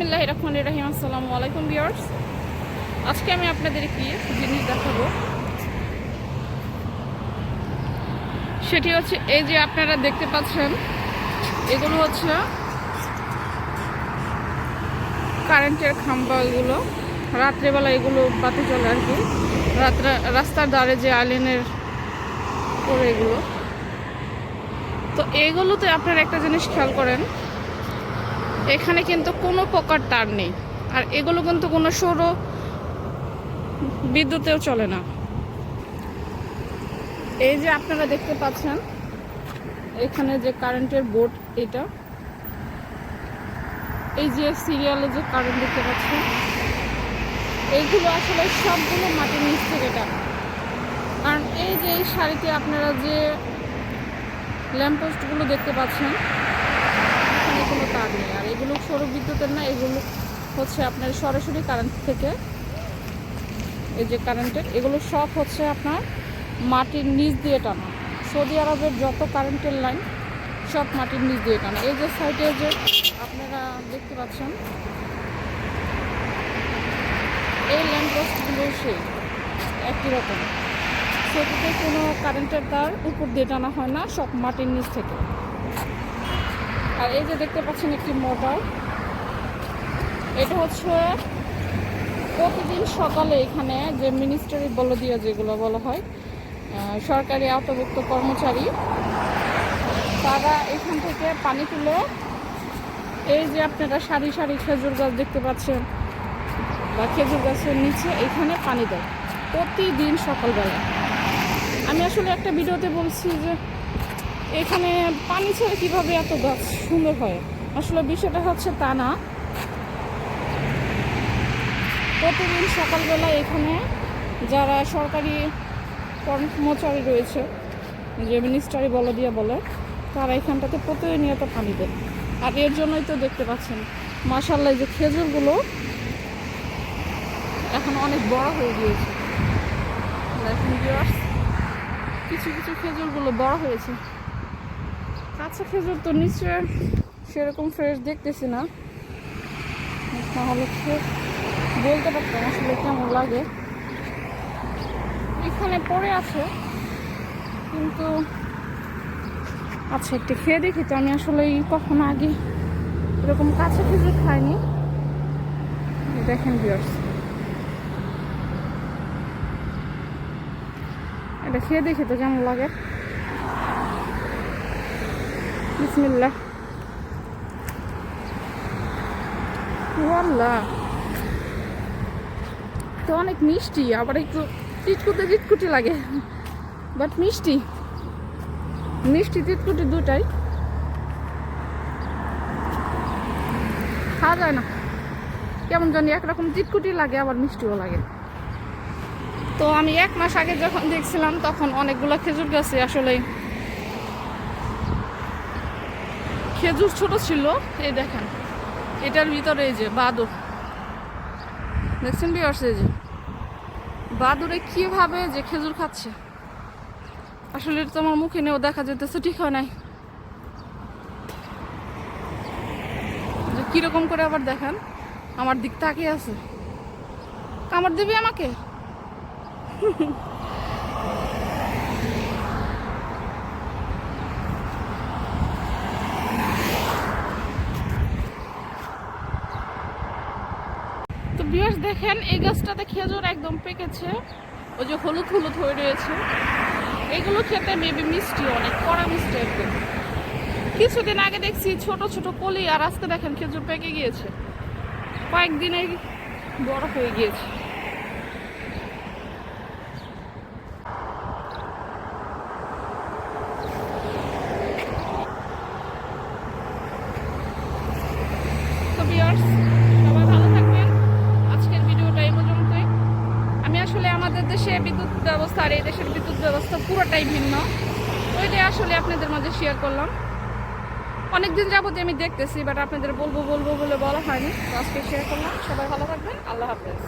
বিসমিল্লাহ রহমান রহিম, আসসালামু আলাইকুম বিয়ার্স আজকে আমি আপনাদের কি জিনিস দেখাবো। সেটি হচ্ছে, এই যে আপনারা দেখতে পাচ্ছেন, এগুলো হচ্ছে কারেন্টের খাম্বা এগুলো রাত্রেবেলা এগুলো বাতি চলে আর কি। রাস্তার ধারে যে আইল্যান্ডের করে এগুলো। তো এগুলোতে আপনারা একটা জিনিস খেয়াল করেন এখানে কিন্তু কোনো প্রকার তার নেই। আর এগুলো কিন্তু কোনো সৌর বিদ্যুতেও চলে না। এই যে আপনারা দেখতে পাচ্ছেন, এখানে যে কারেন্টের বোর্ড, এটা। এই যে সিরিয়ালে যে কারেন্ট দেখতে পাচ্ছেন এইগুলো আসলে সবগুলো মাটির নিচ থেকে টাকা কারণ এই যে এই শাড়িতে আপনারা যে ল্যাম্পপোস্টগুলো দেখতে পাচ্ছেন কোনো তার নেই। আর এগুলো সৌর বিদ্যুতের না, এগুলো হচ্ছে আপনার সরাসরি কারেন্ট থেকে, এই যে কারেন্টের এগুলো সব হচ্ছে আপনার মাটির নিচ দিয়ে টানা। সৌদি আরবের যত কারেন্টের লাইন সব মাটির নিচ দিয়ে টানা। এই যে সাইডে যে আপনারা দেখতে পাচ্ছেন, এই ল্যাম্পপোস্টগুলো সেই, একই রকম। সেটিতে কোনো কারেন্টের তার উপর দিয়ে টানা হয় না, সব মাটির নিচ থেকে। আর এই যে দেখতে পাচ্ছেন একটি মোটর এটা হচ্ছে প্রতিদিন সকালে এখানে যে মিনিস্টারি বলদিয়া যেগুলো বলা হয় সরকারি আওতাভুক্ত কর্মচারী, তারা এখান থেকে পানি তুলে, এই যে আপনারা সারি সারি খেজুর গাছ দেখতে পাচ্ছেন, বা খেজুর গাছের নিচে এখানে পানি দেয় প্রতিদিন সকালবেলা। আমি আসলে একটা ভিডিওতে বলছি যে এখানে পানি ছেড়ে কীভাবে এত গাছ সুন্দর হয়? আসলে বিষয়টা হচ্ছে তা না। প্রতিদিন সকালবেলা এখানে যারা সরকারি কর্মচারী রয়েছে, যে মিনিস্টারি বলে দিয়ে বলে, তারা এখানটাতে প্রতিনিয়ত পানি দেয়। আর এর জন্যই তো দেখতে পাচ্ছেন মাসাল্লাহ যে খেজুরগুলো এখন অনেক বড় হয়ে গিয়েছে। কিছু কিছু খেজুরগুলো বড় হয়েছে। কাঁচা খেজুর তো নিশ্চয় সেরকম ফ্রেশ দেখতেছি না। তাহলে বলতে পারতাম আসলে কেমন লাগে। এখানে পড়ে আছে, কিন্তু আচ্ছা একটু খেয়ে দেখি তো। আমি আসলে কখনো আগে এরকম কাঁচা খেজুর খাইনি। দেখেন বিয়ার্স এটা খেয়ে দেখি তো কেমন লাগে। বিসমিল্লাহ। ওয়াল্লাহ। তো অনেক মিষ্টি, আবার একটু চিটকুটে চিটকুটি লাগে। বাট মিষ্টি। মিষ্টি চিটকুটি দুটাই। খাওয়া যায় না। কেমন জানি একরকম চিটকুটি লাগে, আবার মিষ্টিও লাগে। তো আমি এক মাস আগে যখন দেখছিলাম, তখন অনেকগুলো খেজুর গাছে আসলে খেজুর ছোট ছিল, এই দেখেন, এটার ভিতরে এই যে বাদুর। দেখছেন বিয়ার্স এই যে বাদুরে কীভাবে যে খেজুর খাচ্ছে? আসলে তো আমার মুখে নেও দেখা যেতেছে ঠিক হয় নাই? যে কীরকম করে আবার দেখেন, আমার দিক তাকিয়ে আছে। কামড় দিবি আমাকে তো বিয়ার্স দেখেন, এই গাছটাতে খেজুর একদম পেকেছে। ওই যে হলুদ হলুদ হয়ে রয়েছে। এগুলো খেতে মেবি মিষ্টি অনেক, কড়া মিষ্টি একদম। কিছুদিন আগে দেখছি ছোট ছোট কলি, আর আজকে দেখেন খেজুর পেকে গিয়েছে। কয়েকদিনে বড় হয়ে গিয়েছে তো viewers, সবাই ভালো থাকবেন আজকের ভিডিওটা এই পর্যন্তই আমি আসলে আমাদের দেশে বিদ্যুৎ ব্যবস্থা আর এই দেশের বিদ্যুৎ ব্যবস্থা পুরোটাই ভিন্ন। ওইটাই আসলে আপনাদের মাঝে শেয়ার করলাম। অনেকদিন যাবত আমি দেখতেছি বাট আপনাদের বলব বলব বলে বলা হয়নি। আজকে শেয়ার করলাম। সবাই ভালো থাকবেন। আল্লাহ হাফেজ।